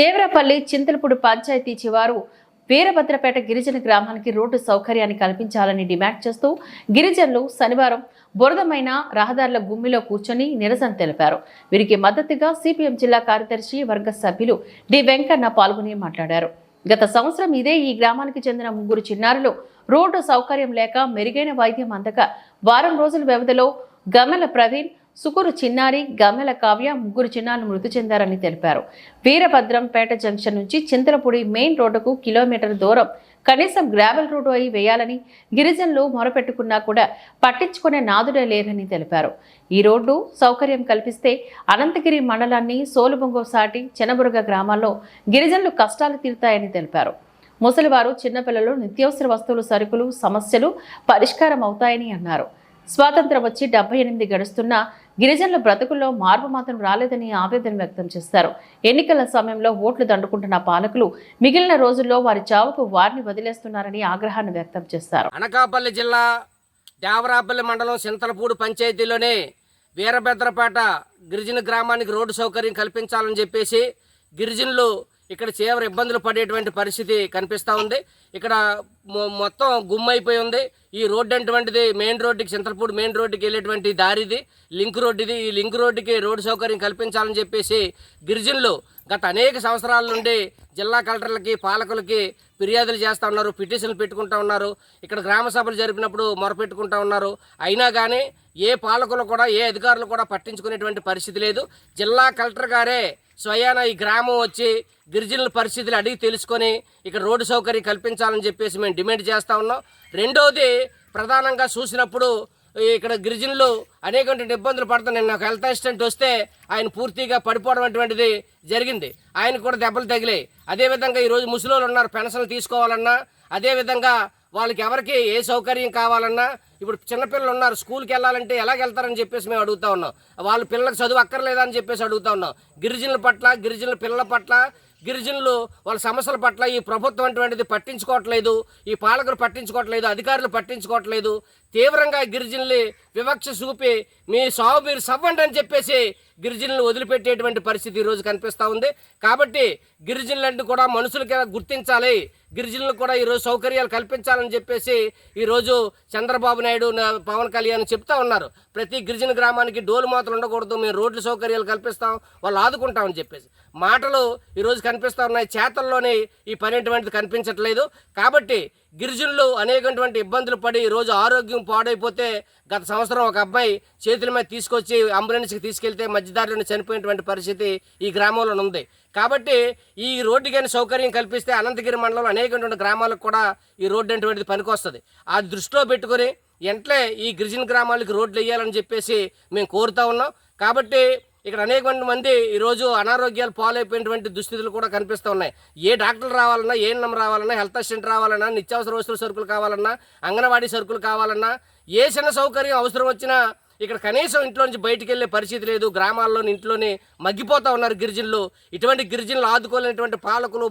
దేవరపల్లి చింతలపూడి పంచాయతీ చివారు వీరభద్రపేట గిరిజన గ్రామానికి రోడ్డు సౌకర్యాన్ని కల్పించాలని డిమాండ్ చేస్తూ గిరిజనులు శనివారం బురదమైన రహదారుల గుమ్మిలో కూర్చొని నిరసన తెలిపారు. వీరికి మద్దతుగా సిపిఎం జిల్లా కార్యదర్శి వర్గ సభ్యులు డి. వెంకన్న పాల్గొని మాట్లాడారు. గత సంవత్సరం ఇదే ఈ గ్రామానికి చెందిన ముగ్గురు చిన్నారులు రోడ్డు సౌకర్యం లేక మెరుగైన వైద్యం అందక వారం రోజుల వ్యవధిలో గమల ప్రవీణ్ సుకురు చిన్నారి గమ్మెల కావ్య ముగ్గురు చిన్నారులు మృతి చెందారని తెలిపారు. వీరభద్రంపేట జంక్షన్ నుంచి చింతలపూడి మెయిన్ రోడ్డుకు కిలోమీటర్ దూరం కనీసం గ్రావెల్ రోడ్డు అయి వేయాలని గిరిజనులు మొరపెట్టుకున్నా కూడా పట్టించుకునే నాదుడే లేరని తెలిపారు. ఈ రోడ్డు సౌకర్యం కల్పిస్తే అనంతగిరి మండలాన్ని సోలుబొంగో సాటి చెనబురగ గ్రామాల్లో గిరిజనులు కష్టాలు తీరుతాయని తెలిపారు. ముసలివారు చిన్నపిల్లలు నిత్యావసర వస్తువులు సరుకులు సమస్యలు పరిష్కారం అవుతాయని అన్నారు. స్వాతంత్రం వచ్చి డెబ్బై ఎనిమిది గడుస్తున్నా గిరిజనుల బ్రతుకుల్లో మార్పు మాత్రం రాలేదని ఆవేదన వ్యక్తం చేస్తారు. ఎన్నికల సమయంలో ఓట్లు దండుకుంటున్న పాలకులు మిగిలిన రోజుల్లో వారి చావుకు వారిని వదిలేస్తున్నారని ఆగ్రహాన్ని వ్యక్తం చేస్తారు. అనకాపల్లి జిల్లా దేవరాపల్లి మండలం సింతలపూడి పంచాయతీలోనే వీరభద్రపేట గిరిజన గ్రామానికి రోడ్డు సౌకర్యం కల్పించాలని చెప్పేసి గిరిజనులు ఇక్కడ తీవ్ర ఇబ్బందులు పడేటువంటి పరిస్థితి కనిపిస్తూ ఉంది. ఇక్కడ మొ- మొత్తం గుమ్మైపోయి ఉంది. ఈ రోడ్డు అటువంటిది మెయిన్ రోడ్డుకి చింతలపూడి మెయిన్ రోడ్డుకి వెళ్ళేటువంటి దారిది. లింక్ రోడ్డు ఇది ఈ లింక్ రోడ్డుకి రోడ్డు సౌకర్యం కల్పించాలని చెప్పేసి గిరిజనులు గత అనేక సంవత్సరాల నుండి జిల్లా కలెక్టర్లకి పాలకులకి ఫిర్యాదులు చేస్తూ ఉన్నారు. పిటిషన్లు పెట్టుకుంటా ఉన్నారు. ఇక్కడ గ్రామ సభలు జరిపినప్పుడు మొరపెట్టుకుంటూ ఉన్నారు. అయినా కానీ ఏ పాలకులు కూడా ఏ అధికారులు కూడా పట్టించుకునేటువంటి పరిస్థితి లేదు. జిల్లా కలెక్టర్ గారే స్వయాన ఈ గ్రామం వచ్చి గిరిజనుల పరిస్థితులు అడిగి తెలుసుకొని ఇక్కడ రోడ్డు సౌకర్యం కల్పించాలని చెప్పేసి మేము డిమాండ్ చేస్తూ ఉన్నాం. రెండవది ప్రధానంగా చూసినప్పుడు ఇక్కడ గిరిజనులు అనేకటువంటి ఇబ్బందులు పడుతున్నాయి. నాకు హెల్త్ అసిస్టెంట్ వస్తే ఆయన పూర్తిగా పడిపోవడం అటువంటిది జరిగింది. ఆయన కూడా దెబ్బలు తగిలాయి. అదేవిధంగా ఈరోజు ముసలోళ్ళు ఉన్నారు పెన్షన్లు తీసుకోవాలన్నా అదేవిధంగా వాళ్ళకి ఎవరికి ఏ సౌకర్యం కావాలన్నా ఇప్పుడు చిన్నపిల్లలు ఉన్నారు స్కూల్కి వెళ్ళాలంటే ఎలాగ వెళ్తారని చెప్పేసి మేము అడుగుతా ఉన్నాం. వాళ్ళ పిల్లలకు చదువు అక్కర్లేదా అని చెప్పేసి అడుగుతా ఉన్నాం. గిరిజనుల పట్ల గిరిజనుల పిల్లల పట్ల గిరిజనులు వాళ్ళ సమస్యల పట్ల ఈ ప్రభుత్వం అటువంటిది పట్టించుకోవట్లేదు ఈ పాలకులు పట్టించుకోవట్లేదు అధికారులు పట్టించుకోవట్లేదు. తీవ్రంగా గిరిజనులు వివక్ష చూపి మీ సాగు మీరు సవ్వండి అని చెప్పేసి గిరిజనులు వదిలిపెట్టేటువంటి పరిస్థితి ఈరోజు కనిపిస్తూ ఉంది. కాబట్టి గిరిజనులంటే కూడా మనుషులకి గుర్తించాలి? గిరిజనులకు కూడా ఈరోజు సౌకర్యాలు కల్పించాలని చెప్పేసి ఈరోజు చంద్రబాబు నాయుడు పవన్ కళ్యాణ్ చెప్తా ఉన్నారు. ప్రతి గిరిజన గ్రామానికి డోలు మాత్రం ఉండకూడదు మేము రోడ్లు సౌకర్యాలు కల్పిస్తాం వాళ్ళు ఆదుకుంటామని చెప్పేసి. మాటలు ఈరోజు కనిపిస్తూ ఉన్నాయి చేతల్లోనే ఈ పని అటువంటిది కనిపించట్లేదు. కాబట్టి గిరిజనులు అనేకటువంటి ఇబ్బందులు పడి ఈరోజు ఆరోగ్యం పాడైపోతే గత సంవత్సరం ఒక అబ్బాయి చేతుల మీద తీసుకొచ్చి అంబులెన్స్కి తీసుకెళ్తే మధ్యదారిలో చనిపోయినటువంటి పరిస్థితి ఈ గ్రామంలో ఉంది. కాబట్టి ఈ రోడ్డు కానీ సౌకర్యం కల్పిస్తే అనంతగిరి మండలంలో అనేకటువంటి గ్రామాలకు కూడా ఈ రోడ్డు అటువంటిది పనికొస్తుంది. ఆ దృష్టిలో పెట్టుకొని వెంటనే ఈ గిరిజన గ్రామాలకు రోడ్లు వేయాలని చెప్పేసి మేము కోరుతా ఉన్నాం. కాబట్టి ఇక్కడ అనేక మంది ఈరోజు అనారోగ్యాలు పాలైపోయినటువంటి దుస్థితులు కూడా కనిపిస్తూ ఉన్నాయి. ఏ డాక్టర్లు రావాలన్నా ఏ రావాలన్నా హెల్త్ అసిస్టెంట్ రావాలన్నా నిత్యావసర వస్తువుల సరుకులు కావాలన్నా అంగన్వాడీ సరుకులు కావాలన్నా ఏ చిన్న సౌకర్యం అవసరం వచ్చినా ఇక్కడ కనీసం ఇంట్లో నుంచి బయటికి వెళ్ళే పరిస్థితి లేదు. గ్రామాల్లోని ఇంట్లోనే మగ్గిపోతూ ఉన్నారు గిరిజనులు. ఇటువంటి గిరిజనులు ఆదుకోలేనటువంటి పాలకులు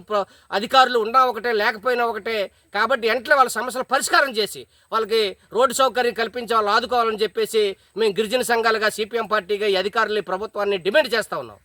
అధికారులు ఉన్నా ఒకటే లేకపోయినా ఒకటే. కాబట్టి వెంటనే వాళ్ళ సమస్యలు పరిష్కారం చేసి వాళ్ళకి రోడ్డు సౌకర్యం కల్పించి వాళ్ళు ఆదుకోవాలని చెప్పేసి మేము గిరిజన సంఘాలుగా సిపిఎం పార్టీగా ఈ అధికారులు ప్రభుత్వాన్ని డిమాండ్ చేస్తూ ఉన్నాం.